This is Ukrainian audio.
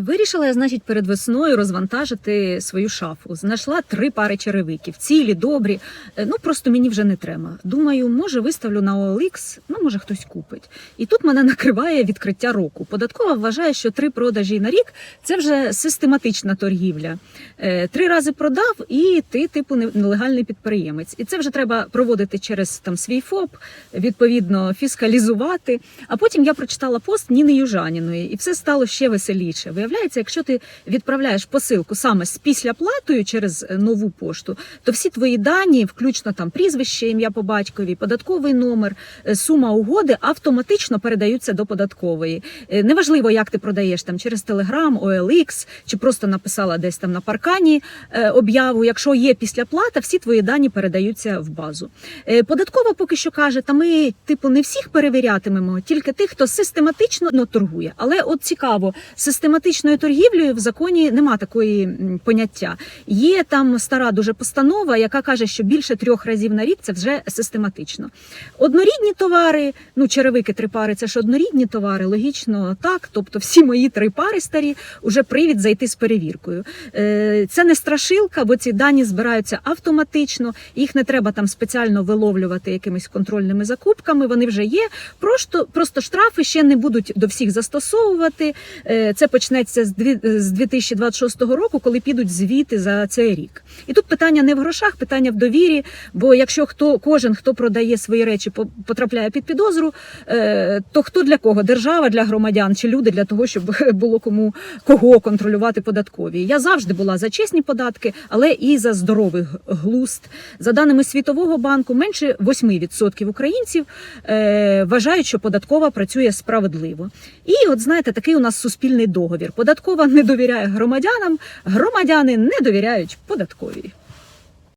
Вирішила я, значить, перед весною розвантажити свою шафу. Знайшла три пари черевиків, цілі, добрі. Е, Ну просто мені вже не треба. Думаю, може виставлю на OLX, ну може хтось купить. І тут мене накриває відкриття року. Податкова вважає, що три продажі на рік це вже систематична торгівля. Е, Три рази продав, і ти, типу, нелегальний підприємець. І це вже треба проводити через там свій ФОП, відповідно фіскалізувати. А потім я прочитала пост Ніни Южаніної, і все стало ще веселіше. Виявляється, якщо ти відправляєш посилку саме з післяплатою через е, нову пошту, то всі твої дані, включно там прізвище, ім'я по батькові, податковий номер, е, сума угоди, автоматично передаються до податкової. Е, Неважливо, як ти продаєш там через Telegram, OLX, чи просто написала десь там на паркані об'яву. Якщо є післяплата, всі твої дані передаються в базу. Податкова поки що каже, та ми типу не всіх перевірятимемо, тільки тих, хто систематично торгує. Але от цікаво, систематичною торгівлею в законі нема такої поняття. Є там стара дуже постанова, яка каже, що більше трьох разів на рік це вже систематично. Однорідні товари, ну черевики три пари, це ж однорідні товари, логічно так. Тобто всі мої три пари старі вже привід зайти з перевіркою. Е, Це не страшилка, бо ці дані збираються автоматично, їх не треба там спеціально виловлювати якимись контрольними закупками. Вони вже є. Просто, просто штрафи ще не будуть до всіх застосовувати. Е, Це почнеться дві- з 2026 року, коли підуть звіти за цей рік. І тут питання не в грошах, питання в довірі. Бо якщо хто кожен, хто продає свої речі, по- потрапляє під підозру, е, то хто для кого? Держава для громадян чи люди для того, щоб було кому кого контролювати податкові. Я завжди була за чесні податки, але і за здоровий г- глузд. За даними Світового банку, менше 8% українців е, вважають, що податкова працює справедливо. І от знаєте, такий у нас суспільний договір. Податкова не довіряє громадянам, громадяни не довіряють податковій.